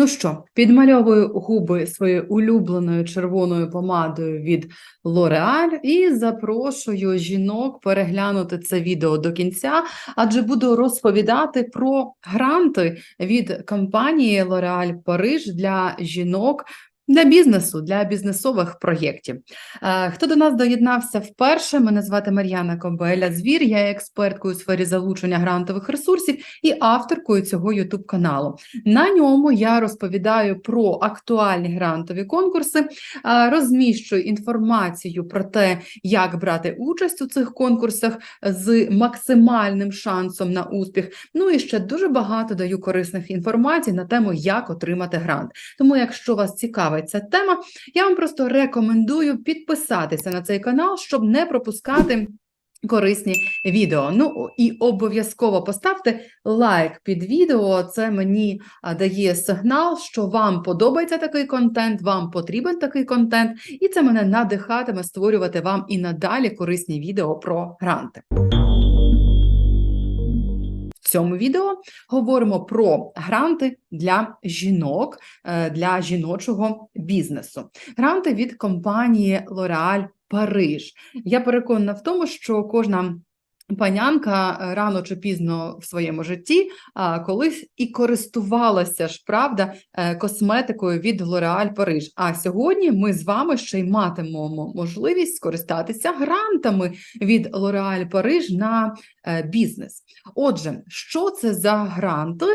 Ну що, підмальовую губи своєю улюбленою червоною помадою від L'Oreal і запрошую жінок переглянути це відео до кінця, адже буду розповідати про гранти від компанії L'Oreal Париж для жінок. Для бізнесу, для бізнесових проєктів. Е, Хто до нас доєднався вперше? Мене звати Мар'яна Комбеля Звір. Я є експерткою у сфері залучення грантових ресурсів і авторкою цього youtube каналу. На ньому я розповідаю про актуальні грантові конкурси, розміщую інформацію про те, як брати участь у цих конкурсах з максимальним шансом на успіх. Ну і ще дуже багато даю корисних інформацій на тему, як отримати грант. Тому, якщо вас цікавить ця тема, я вам просто рекомендую підписатися на цей канал, щоб не пропускати. Корисні відео. Ну і обов'язково поставте лайк під відео. Це мені дає сигнал, що вам подобається такий контент, вам потрібен такий контент, і це мене надихатиме створювати вам і надалі корисні відео про гранти. Цьому відео говоримо про гранти для жінок, е, для жіночого бізнесу. Гранти від компанії L'Oréal Париж. Я переконана в тому, що кожна панянка е, рано чи пізно в своєму житті а, колись і користувалася ж, правда, е, косметикою від L'Oreal Париж. А сьогодні ми з вами ще й матимемо можливість скористатися грантами від L'Oreal Париж на е, бізнес. Отже, що це за гранти?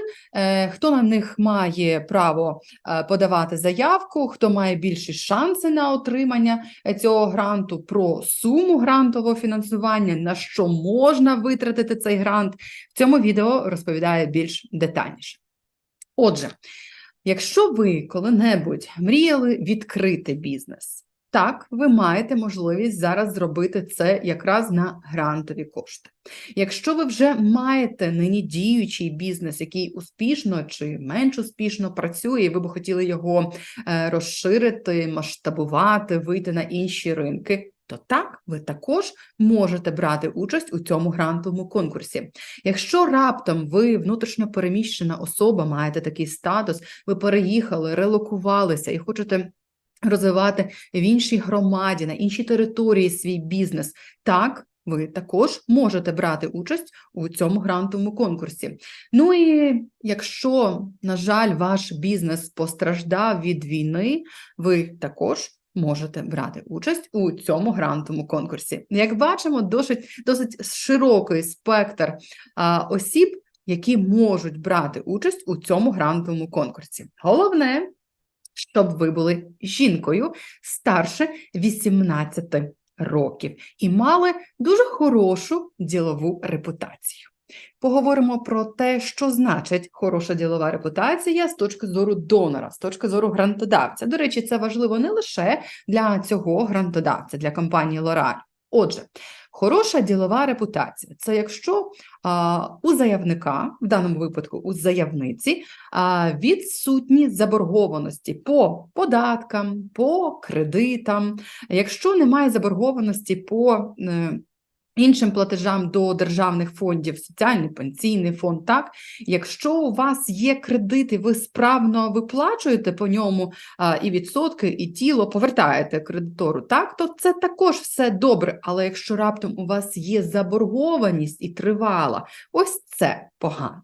Хто на них має право подавати заявку, хто має більші шанси на отримання цього гранту, про суму грантового фінансування, на що можна витратити цей грант, в цьому відео розповідає більш детальніше. Отже, якщо ви коли-небудь мріяли відкрити бізнес, так, ви маєте можливість зараз зробити це якраз на грантові кошти. Якщо ви вже маєте нині діючий бізнес, який успішно чи менш успішно працює, і ви б хотіли його е, розширити, масштабувати, вийти на інші ринки, то так, ви також можете брати участь у цьому грантовому конкурсі. Якщо раптом ви внутрішньо переміщена особа, маєте такий статус, ви переїхали, релокувалися і хочете розвивати в іншій громаді, на іншій території свій бізнес, так. Ви також можете брати участь у цьому грантовому конкурсі. Ну і якщо, на жаль, ваш бізнес постраждав від війни, ви також можете брати участь у цьому грантовому конкурсі. Як бачимо, досить, досить широкий спектр а, осіб, які можуть брати участь у цьому грантовому конкурсі. Головне, щоб ви були жінкою старше 18 років і мали дуже хорошу ділову репутацію. Поговоримо про те, що значить хороша ділова репутація з точки зору донора, з точки зору грантодавця. До речі, це важливо не лише для цього грантодавця, для компанії L'Oreal. Отже, хороша ділова репутація це якщо а, у заявника, в даному випадку у заявниці, а, відсутні заборгованості по податкам, по кредитам. Якщо немає заборгованості по е, іншим платежам до державних фондів, соціальний пенсійний фонд, так, якщо у вас є кредити, ви справно виплачуєте по ньому і відсотки, і тіло повертаєте кредитору, так, то це також все добре. Але якщо раптом у вас є заборгованість і тривала, ось це погано.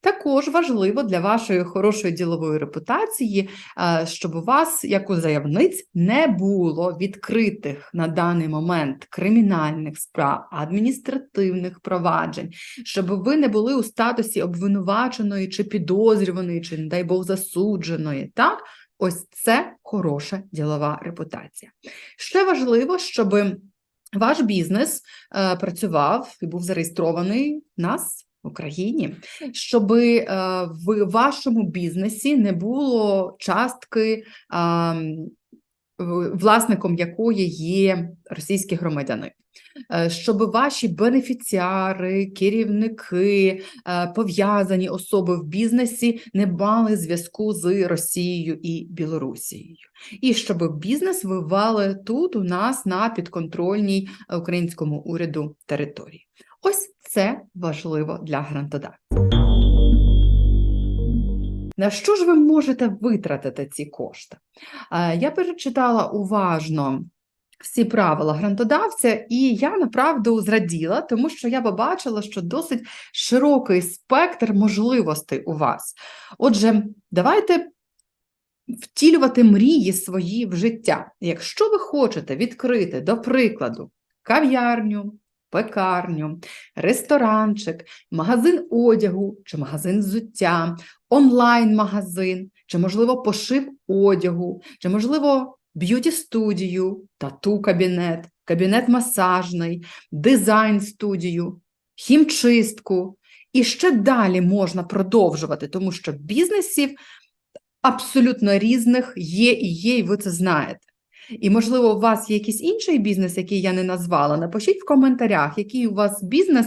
Також важливо для вашої хорошої ділової репутації, е, щоб у вас, як у заявниць, не було відкритих на даний момент кримінальних справ, адміністративних проваджень, щоб ви не були у статусі обвинуваченої чи підозрюваної, чи, не дай Бог, засудженої. Так, ось це хороша ділова репутація. Ще важливо, щоб ваш бізнес е, працював і був зареєстрований в нас. Україні, щоб е, в вашому бізнесі не було частки, власником якої є російські громадяни, Е, щоб ваші бенефіціари, керівники, е, пов'язані особи в бізнесі не мали зв'язку з Росією і Білорусією, і щоб бізнес вивали тут у нас на підконтрольній українському уряду території. Ось це важливо для грантодавця. На що ж ви можете витратити ці кошти? Я перечитала уважно всі правила грантодавця, і я направду зраділа, тому що я побачила, що досить широкий спектр можливостей у вас. Отже, давайте втілювати мрії свої в життя. Якщо ви хочете відкрити, до прикладу, кав'ярню, пекарню, ресторанчик, магазин одягу чи магазин взуття, онлайн-магазин, чи, можливо, пошив одягу, чи, можливо, б'юті-студію, тату-кабінет, кабінет масажний, дизайн-студію, хімчистку. І ще далі можна продовжувати, тому що бізнесів абсолютно різних є і є, і ви це знаєте. І, можливо, у вас є якийсь інший бізнес, який я не назвала. Напишіть в коментарях, який у вас бізнес,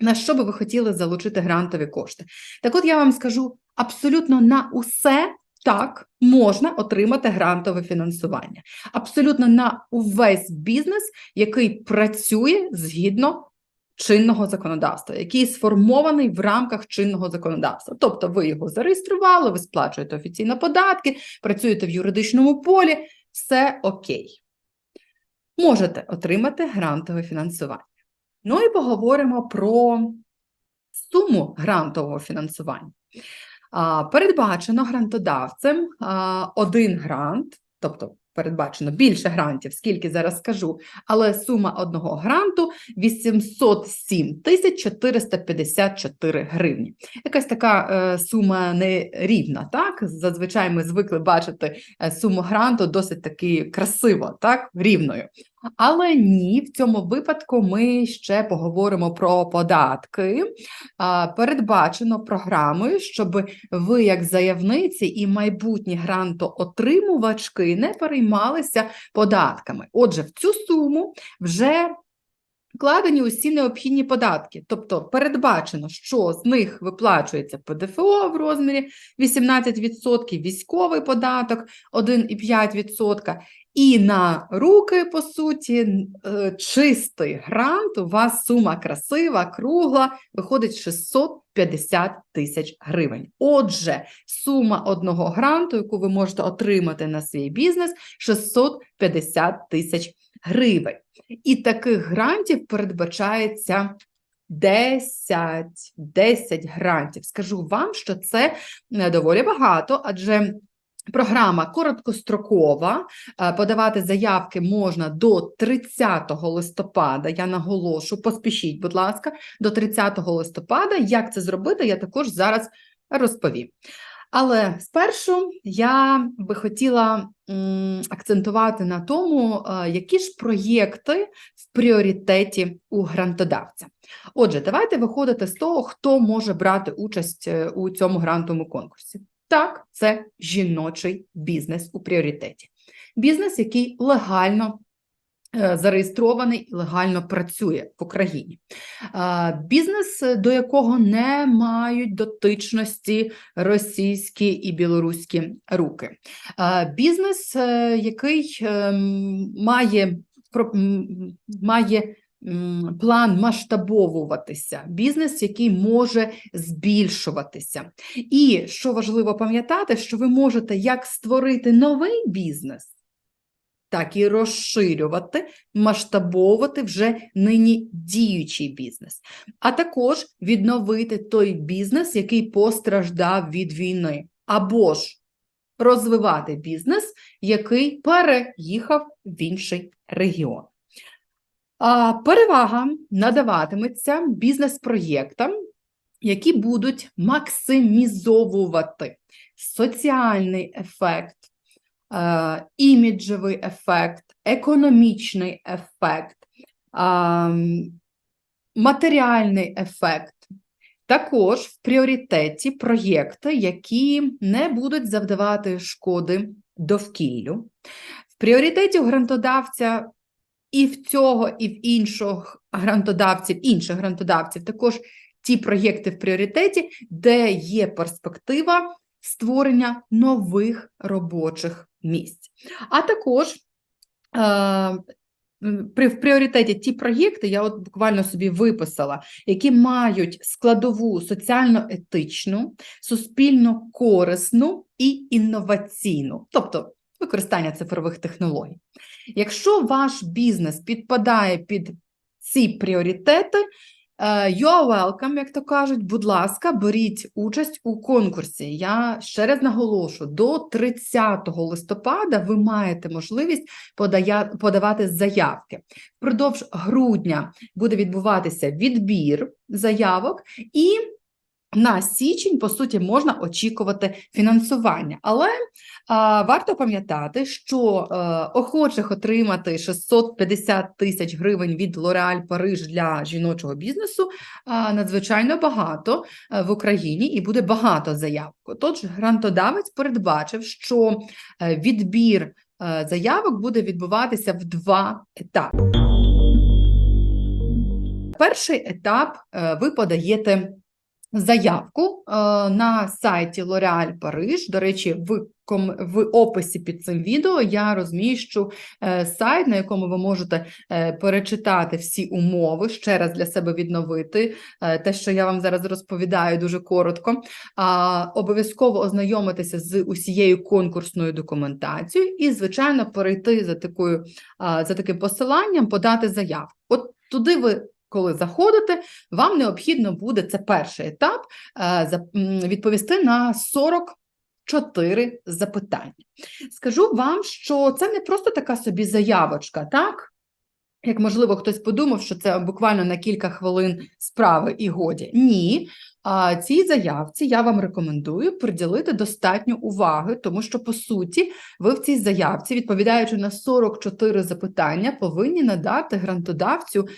на що би ви хотіли залучити грантові кошти. Так от я вам скажу: абсолютно на усе так можна отримати грантове фінансування. Абсолютно на увесь бізнес, який працює згідно чинного законодавства, який сформований в рамках чинного законодавства. Тобто ви його зареєстрували, ви сплачуєте офіційно податки, працюєте в юридичному полі, все окей. Можете отримати грантове фінансування. Ну і поговоримо про суму грантового фінансування. Передбачено грантодавцем один грант, тобто передбачено більше грантів, скільки зараз скажу, але сума одного гранту 807 тисяч 454 гривні. Якась така е, сума нерівна, так? Зазвичай ми звикли бачити е, суму гранту досить таки красиво, так, рівною. Але ні, в цьому випадку ми ще поговоримо про податки. Передбачено програмою, щоб ви, як заявниці і майбутні грантоотримувачки, не переймалися податками. Отже, в цю суму вже вкладені усі необхідні податки, тобто передбачено, що з них виплачується ПДФО в розмірі 18%, військовий податок 1,5%, і на руки, по суті, е, чистий грант, у вас сума красива, кругла, виходить 650 тисяч гривень. Отже, сума одного гранту, яку ви можете отримати на свій бізнес, 650 тисяч гривень. І таких грантів передбачається 10, 10 грантів. Скажу вам, що це е, доволі багато, адже Програма короткострокова. Е, подавати заявки можна до 30 листопада. Я наголошу, поспішіть, будь ласка, до 30 листопада. Як це зробити, я також зараз розповім. Але спершу я би хотіла акцентувати на тому, е, які ж проєкти в пріоритеті у грантодавця. Отже, давайте виходити з того, хто може брати участь е, у цьому грантовому конкурсі. Так, це жіночий бізнес у пріоритеті. Бізнес, який легально е, зареєстрований і легально працює в Україні. Бізнес, до якого не мають дотичності російські і білоруські руки. Бізнес, е, який ем, має має план масштабовуватися, бізнес, який може збільшуватися. І що важливо пам'ятати, що ви можете як створити новий бізнес, так і розширювати, масштабовувати вже нині діючий бізнес, а також відновити той бізнес, який постраждав від війни, або ж розвивати бізнес, який переїхав в інший регіон. Перевага надаватиметься бізнес-проєктам, які будуть максимізовувати соціальний ефект, е, іміджевий ефект, економічний ефект, матеріальний ефект. Також в пріоритеті проєкти, які не будуть завдавати шкоди довкіллю. В пріоритеті грантодавця і в цього, і в інших грантодавців, інших грантодавців також ті проєкти в пріоритеті, де є перспектива створення нових робочих місць. А також е, в пріоритеті ті проєкти, я от буквально собі виписала, які мають складову соціально-етичну, суспільно корисну і інноваційну, тобто використання цифрових технологій. Якщо ваш бізнес підпадає під ці пріоритети, е, you are welcome, як то кажуть, будь ласка, беріть участь у конкурсі. Я ще раз наголошу, до 30 листопада ви маєте можливість подавати заявки. Впродовж грудня буде відбуватися відбір заявок і на січень, по суті, можна очікувати фінансування, але а, варто пам'ятати, що е, охочих отримати 650 тисяч гривень від L'Oréal Париж для жіночого бізнесу а, надзвичайно багато е, в Україні і буде багато заявок. Тож грантодавець передбачив, що е, відбір заявок буде відбуватися в два етапи. Перший етап ви подаєте заявку е, на сайті L'Oréal Париж. До речі, в, в описі під цим відео я розміщу е, сайт, на якому ви можете е, перечитати всі умови, ще раз для себе відновити те, що я вам зараз розповідаю дуже коротко. Обов'язково ознайомитися з усією конкурсною документацією і, звичайно, перейти за такою за таким посиланням, подати заявку. От туди ви. Коли заходите, вам необхідно буде це перший етап е, відповісти на 44 запитання. Скажу вам, що це не просто така собі заявочка, так? Як можливо, хтось подумав, що це буквально на кілька хвилин справи і годі. Ні. А цій заявці я вам рекомендую приділити достатньо уваги, тому що по суті ви в цій заявці, відповідаючи на 44 запитання, повинні надати грантодавцю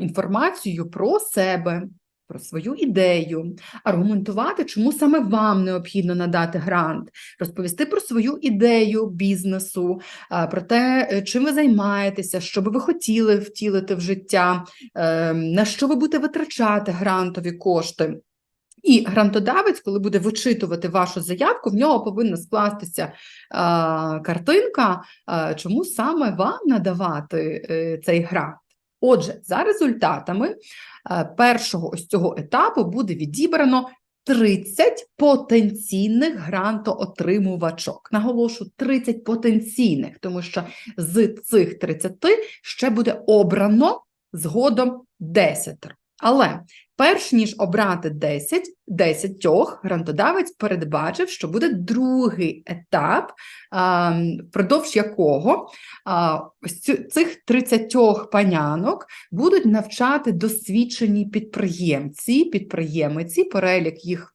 інформацію про себе, про свою ідею, аргументувати, чому саме вам необхідно надати грант, розповісти про свою ідею бізнесу, про те, е, чим ви займаєтеся, що би ви хотіли втілити в життя, е, на що ви будете витрачати грантові кошти. І грантодавець, коли буде вичитувати вашу заявку, в нього повинна скластися картинка, чому саме вам надавати е, цей грант. Отже, за результатами е, першого ось цього етапу буде відібрано 30 потенційних грантоотримувачок. Наголошу 30 потенційних, тому що з цих 30 ще буде обрано згодом 10. Але перш ніж обрати 10, 10 грантодавець передбачив, що буде другий етап, впродовж якого цих 30 панянок будуть навчати досвідчені підприємці, підприємиці, перелік їх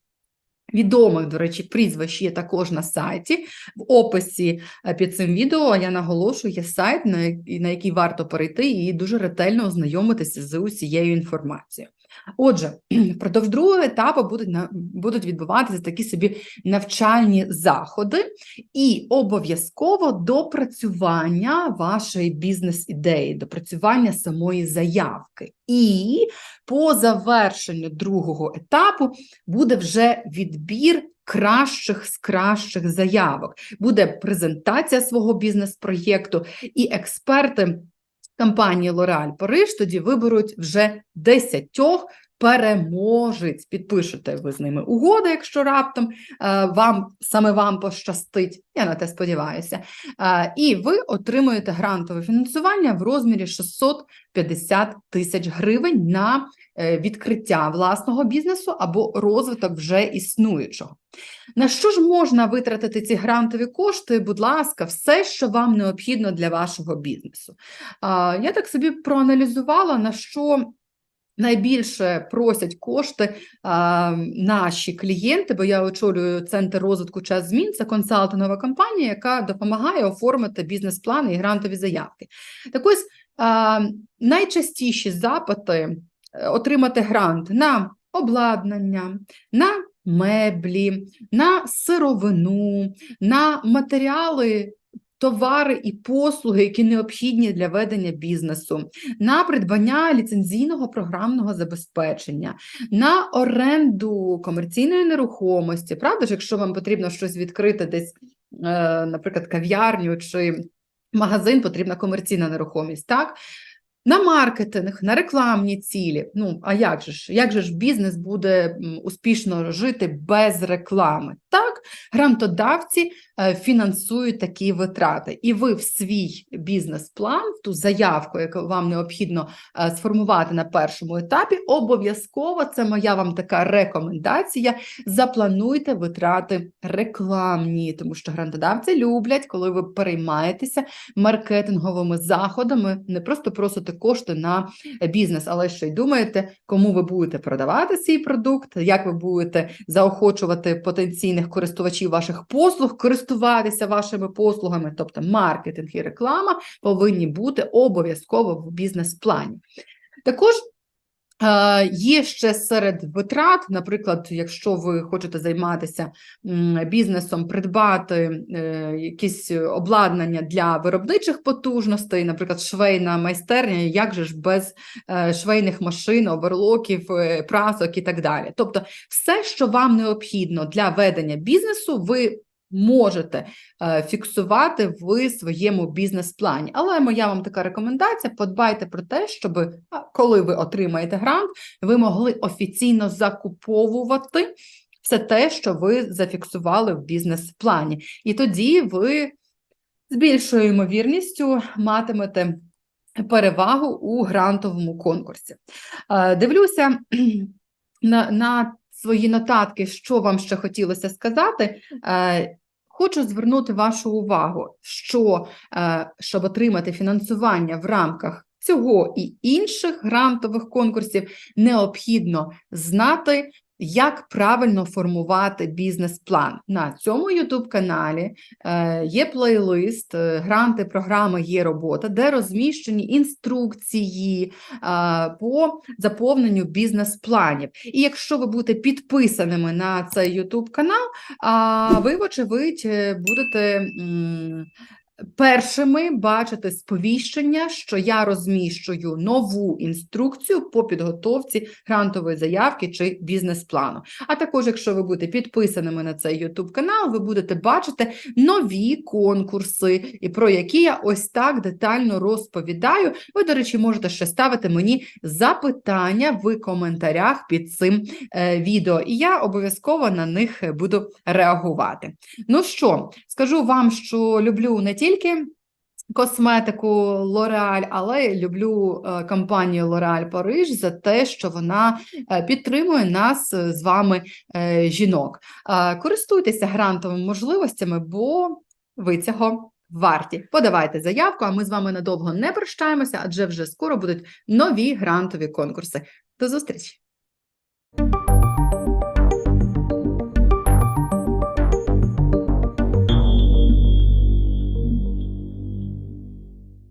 відомих, до речі, прізвищ є також на сайті. В описі е, під цим відео я наголошую, є сайт, на який варто перейти і дуже ретельно ознайомитися з усією інформацією. Отже, впродовж другого етапу будуть, будуть відбуватися такі собі навчальні заходи і обов'язково допрацювання вашої бізнес-ідеї, допрацювання самої заявки. І по завершенню другого етапу буде вже відбір кращих з кращих заявок. Буде презентація свого бізнес-проєкту, і експерти компанії L'Oréal Париж тоді виберуть вже 10 переможець. Підпишете ви з ними угоди, якщо раптом е, вам саме вам пощастить. Я на те сподіваюся. Е, І ви отримуєте грантове фінансування в розмірі 650 тисяч гривень на е, відкриття власного бізнесу або розвиток вже існуючого. На що ж можна витратити ці грантові кошти? Будь ласка, все, що вам необхідно для вашого бізнесу. Я так собі проаналізувала, на що найбільше просять кошти а, наші клієнти, бо я очолюю центр розвитку час змін. Це консалтингова компанія, яка допомагає оформити бізнес-плани і грантові заявки. Так ось а, найчастіші запити е, отримати грант на обладнання, на меблі, на сировину, на матеріали. Товари і послуги, які необхідні для ведення бізнесу, на придбання ліцензійного програмного забезпечення, на оренду комерційної нерухомості. Правда ж, якщо вам потрібно щось відкрити десь, е, наприклад, кав'ярню чи магазин, потрібна комерційна нерухомість, так? На маркетинг, на рекламні цілі. Ну, а як же ж? Як же ж бізнес буде успішно жити без реклами? Так, грантодавці е, фінансують такі витрати, і ви в свій бізнес-план, ту заявку, яку вам необхідно е, сформувати на першому етапі, обов'язково це моя вам така рекомендація. Заплануйте витрати рекламні, тому що грантодавці люблять, коли ви переймаєтеся маркетинговими заходами, не просто просите кошти на бізнес, але ще й думаєте, кому ви будете продавати свій продукт, як ви будете заохочувати потенційних користувачів ваших послуг, користуватися вашими послугами, тобто маркетинг і реклама повинні бути обов'язково в бізнес-плані. Також Є ще серед витрат, наприклад, якщо ви хочете займатися бізнесом, придбати е, якісь обладнання для виробничих потужностей, наприклад, швейна майстерня, як же ж без е, швейних машин, оверлоків, е, прасок і так далі. Тобто, все, що вам необхідно для ведення бізнесу, ви можете е, фіксувати в своєму бізнес-плані. Але моя вам така рекомендація: подбайте про те, щоб коли ви отримаєте грант, ви могли офіційно закуповувати все те, що ви зафіксували в бізнес-плані. І тоді ви з більшою ймовірністю матимете перевагу у грантовому конкурсі. Е, Дивлюся на, на свої нотатки, що вам ще хотілося сказати. Хочу звернути вашу увагу, що е, щоб отримати фінансування в рамках цього і інших грантових конкурсів, необхідно знати, як правильно формувати бізнес-план. На цьому youtube каналі е, є плейлист е, Гранти програми є робота, де розміщені інструкції е, по заповненню бізнес-планів. І якщо ви будете підписаними на цей youtube канал, ви, вочевидь, будете першими бачити сповіщення, що я розміщую нову інструкцію по підготовці грантової заявки чи бізнес-плану. А також, якщо ви будете підписаними на цей YouTube канал, ви будете бачити нові конкурси, і про які я ось так детально розповідаю. Ви, до речі, можете ще ставити мені запитання в коментарях під цим е, відео, і я обов'язково на них буду реагувати. Ну що, скажу вам, що люблю не тільки косметику L'Oreal, але люблю е, компанію L'Oreal Париж за те, що вона е, підтримує нас з вами, е, жінок. Користуйтеся грантовими можливостями, бо ви цього варті. Подавайте заявку, а ми з вами надовго не прощаємося, адже вже скоро будуть нові грантові конкурси. До зустрічі!